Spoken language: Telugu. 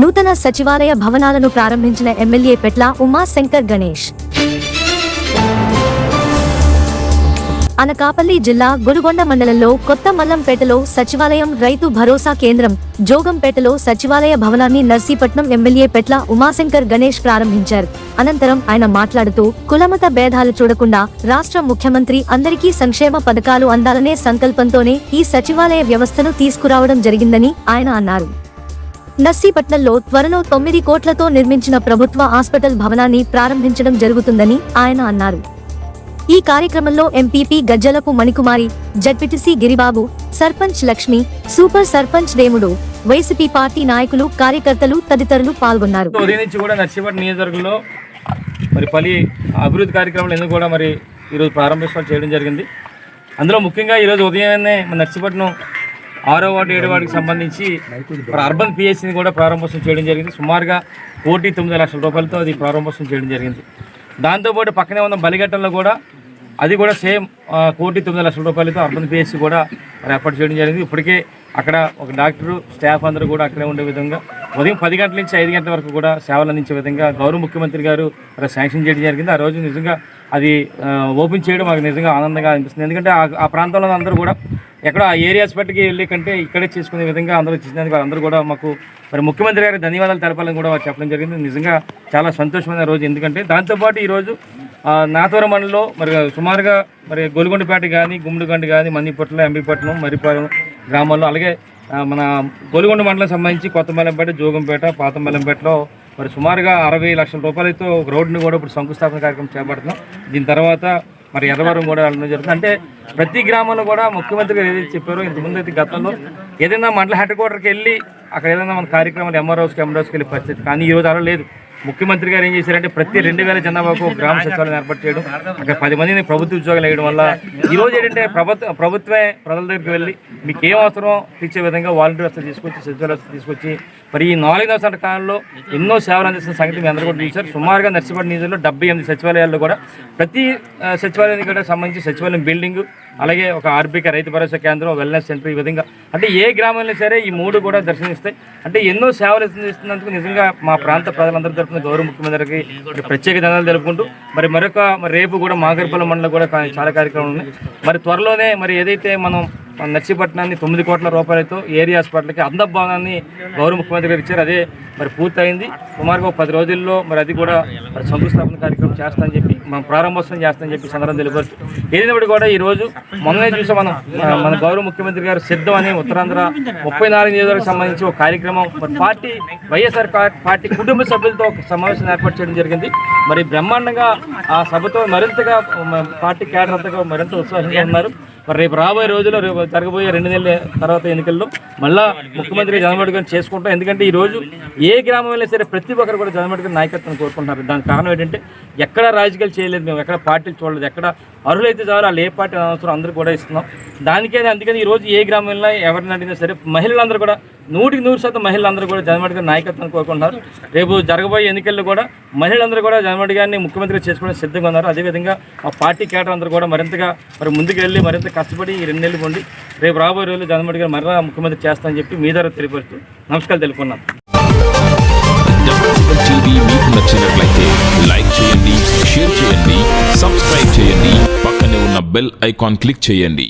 నూతన సచివాలయ భవనాలను ప్రారంభించిన ఎమ్మెల్యే పెట్ల ఉమాశంకర్ గణేష్. అనకాపల్లి జిల్లా గురుగొండ మండలంలో కొత్త మల్లంపేటలో సచివాలయం రైతు భరోసా కేంద్రం జోగంపేటలో సచివాలయ భవనాన్ని నర్సీపట్నం ఎమ్మెల్యే పెట్ల ఉమాశంకర్ గణేష్ ప్రారంభించారు. అనంతరం ఆయన మాట్లాడుతూ కులమత భేదాలు చూడకుండా రాష్ట్ర ముఖ్యమంత్రి అందరికీ సంక్షేమ పథకాలు అందాలనే సంకల్పంతోనే ఈ సచివాలయ వ్యవస్థను తీసుకురావడం జరిగిందని ఆయన అన్నారు. నర్సీపట్నంలో త్వరలో తొమ్మిది కోట్లతో నిర్మించిన ప్రభుత్వ హాస్పిటల్ భవనాన్ని ప్రారంభించడం జరుగుతుందని ఆయన అన్నారు. ఈ కార్యక్రమంలో MPP Gajjalapu Manikumari ZPTC Giribabu sarpanch Lakshmi super sarpanch Demudu YCP party నాయకులు కార్యకర్తలు తదితరులు పాల్గొన్నారు. నియోజకవర్గంలో మరి పలు అభివృద్ధి కార్యక్రమాలు ఎందుకు కూడా మరి ఈరోజు ప్రారంభోత్సవాలు చేయడం జరిగింది. అందులో ముఖ్యంగా ఈరోజు ఉదయాన్నే మన నర్సీపట్నం ఆరో వార్డు ఏడో వార్డుకి సంబంధించి అర్బన్ పిఎస్సిని కూడా ప్రారంభోత్సవం చేయడం జరిగింది. సుమారుగా కోటి తొమ్మిది లక్షల రూపాయలతో అది ప్రారంభోత్సవం చేయడం జరిగింది. దాంతోపాటు పక్కనే ఉన్న బలిఘట్టంలో కూడా అది కూడా సేమ్ కోటి తొమ్మిది లక్షల రూపాయలతో అర్బన్ పిఎస్సి కూడా ఏర్పాటు చేయడం జరిగింది. ఇప్పటికే అక్కడ ఒక డాక్టరు స్టాఫ్ అందరూ కూడా అక్కడే ఉండే విధంగా ఉదయం పది గంటల నుంచి ఐదు గంటల వరకు కూడా సేవలు అందించే విధంగా గౌరవ ముఖ్యమంత్రి గారు శాంక్షన్ చేయడం జరిగింది. ఆ రోజు నిజంగా అది ఓపెన్ చేయడం మాకు నిజంగా ఆనందంగా అనిపిస్తుంది. ఎందుకంటే ఆ- ఆ ప్రాంతంలో అందరూ కూడా ఎక్కడ ఆ ఏరియాస్ బట్టికి వెళ్ళి కంటే ఇక్కడే చేసుకునే విధంగా అందరూ చేసినందుకు అందరూ కూడా మాకు మరి ముఖ్యమంత్రి గారి ధన్యవాదాలు తెలపాలని కూడా చెప్పడం జరిగింది. నిజంగా చాలా సంతోషమైన రోజు. ఎందుకంటే దాంతోపాటు ఈరోజు నాతవరం మండలంలో మరి సుమారుగా మరి గొలుగొండపేట కానీ గుమ్మడిగండి కానీ మందిపట్ల ఎంబీపట్నం మరిపాలెం గ్రామాల్లో అలాగే మన గొలుగొండ మండలం సంబంధించి కొత్తమల్లెంపేట జోగంపేట పాతమలంపేటలో మరి సుమారుగా అరవై లక్షల రూపాయలతో ఒక రోడ్డుని కూడా ఇప్పుడు శంకుస్థాపన కార్యక్రమం చేపడుతున్నాం. దీని తర్వాత మరి ఎర్రవరం కూడా వెళ్ళడం జరుగుతుంది. అంటే ప్రతి గ్రామంలో కూడా ముఖ్యమంత్రి గారు ఏదైతే చెప్పారో ఇంతకుముందు అయితే గతంలో ఏదైనా మండల హెడ్ క్వార్టర్కి వెళ్ళి అక్కడ ఏదైనా మన కార్యక్రమాలు ఎంఆర్ఓస్కి ఎంఆర్ఓస్కి వెళ్ళి పరిస్థితి. కానీ ఈ రోజు అలా లేదు. ముఖ్యమంత్రి గారు ఏం చేశారంటే ప్రతి రెండు వేల జనాభాకు గ్రామ సచివాలయం ఏర్పాటు చేయడం అక్కడ పది మందిని ప్రభుత్వ ఉద్యోగాలు వేయడం వల్ల ఈ రోజు ఏంటంటే ప్రభుత్వ ప్రభుత్వమే ప్రజల దగ్గరికి వెళ్ళి మీకు ఏం అవసరం తీర్చే విధంగా వాలంటీర్ వ్యవస్థ తీసుకొచ్చి సచివాలయ తీసుకొచ్చి మరి ఈ నాలుగైదు సంవత్సరాల కాలంలో ఎన్నో సేవలు అందిస్తున్న సంగతి మీ అందరూ కూడా చూశారు. సుమారుగా నర్సిపడి నిధుల్లో డెబ్బై ఎనిమిది సచివాలయాల్లో కూడా ప్రతి సచివాలయానికి కూడా సంబంధించి సచివాలయం బిల్డింగ్ అలాగే ఒక ఆర్బిక రైతు భరోసా కేంద్రం వెల్నెస్ సెంటర్ ఈ విధంగా. అంటే ఏ గ్రామంలో సరే ఈ మూడు కూడా దర్శనమిస్తాయి. అంటే ఎన్నో సేవలు ఇస్తున్నందుకు నిజంగా మా ప్రాంత ప్రజలందరి తరఫున గౌరవ ముఖ్యమంత్రికి ప్రత్యేక ధనాలు తెలుపుకుంటూ మరి మరొక రేపు కూడా మాగర్పల్లి మండలం కూడా చాలా కార్యక్రమాలు ఉన్నాయి. మరి త్వరలోనే మరి ఏదైతే మనం మన నర్సీపట్నాన్ని తొమ్మిది కోట్ల రూపాయలతో ఏరియా హాస్పిటల్కి అందం భవనాన్ని గౌరవ ముఖ్యమంత్రి గారు ఇచ్చారు. అదే మరి పూర్తయింది. సుమారుగా ఒక పది రోజుల్లో మరి అది కూడా మరి శంకుస్థాపన కార్యక్రమం చేస్తామని చెప్పి మనం ప్రారంభోత్సవం చేస్తామని చెప్పి సందర్భం తెలియపరుస్తూ ఏదైనప్పుడు కూడా ఈరోజు మొన్ననే చూసాం మనం మన గౌరవ ముఖ్యమంత్రి గారు సిద్ధం అని ఉత్తరాంధ్ర ముప్పై నాలుగు సంబంధించి ఒక కార్యక్రమం మరి పార్టీ వైఎస్ఆర్ పార్టీ కుటుంబ సభ్యులతో ఒక సమావేశం ఏర్పాటు చేయడం జరిగింది. మరి బ్రహ్మాండంగా ఆ సభతో మరింతగా పార్టీ కేడర్ అంతగా మరింత ఉత్సాహంగా ఉన్నారు. మరి రేపు రాబోయే రోజుల్లో రేపు జరగబోయే రెండు నెలల తర్వాత ఎన్నికల్లో మళ్ళా ముఖ్యమంత్రి జగన్మోహన్ గారిని చేసుకుంటాం. ఎందుకంటే ఈ రోజు ఏ గ్రామం వెళ్ళినా సరే ప్రతి ఒక్కరు కూడా జగన్మోహన్ గారి నాయకత్వం కోరుకుంటున్నారు. దానికి కారణం ఏంటంటే ఎక్కడ రాజకీయాలు చేయలేదు మేము ఎక్కడ పార్టీలు చూడలేదు ఎక్కడ అర్హులైతే చాలు వాళ్ళు ఏ పార్టీ అవసరం అందరూ కూడా ఇస్తున్నాం. దానికే అందుకని ఈ రోజు ఏ గ్రామం వెళ్ళినా ఎవరిని అడిగినా సరే మహిళలందరూ కూడా నూటికి నూరు శాతం మహిళలందరూ కూడా జగన్మోహన్ గారి నాయకత్వం కోరుకుంటున్నారు. రేపు జరగబోయే ఎన్నికల్లో కూడా మహిళలందరూ కూడా జగన్మోహన్ గారిని ముఖ్యమంత్రి చేసుకోవడం సిద్ధంగా ఉన్నారు. అదేవిధంగా ఆ పార్టీ కేటర్ అందరూ కూడా మరింతగా మరి ముందుకు వెళ్ళి మరింత కష్టపడి ఈ రెండు నెలలు పొంది రేపు రాబోయే రోజులు జగన్మోహన్ గారు మరలా ముఖ్యమంత్రి చేస్తామని చెప్పి మీ ద్వారా తెలియపరుస్తూ నమస్కారం తెలుపుకున్నాను టీవీ మీకు నచ్చినట్లయితే లైక్ చేయండి షేర్ చేయండి సబ్స్క్రైబ్ చేయండి పక్కనే ఉన్న బెల్ ఐకాన్ క్లిక్ చేయండి.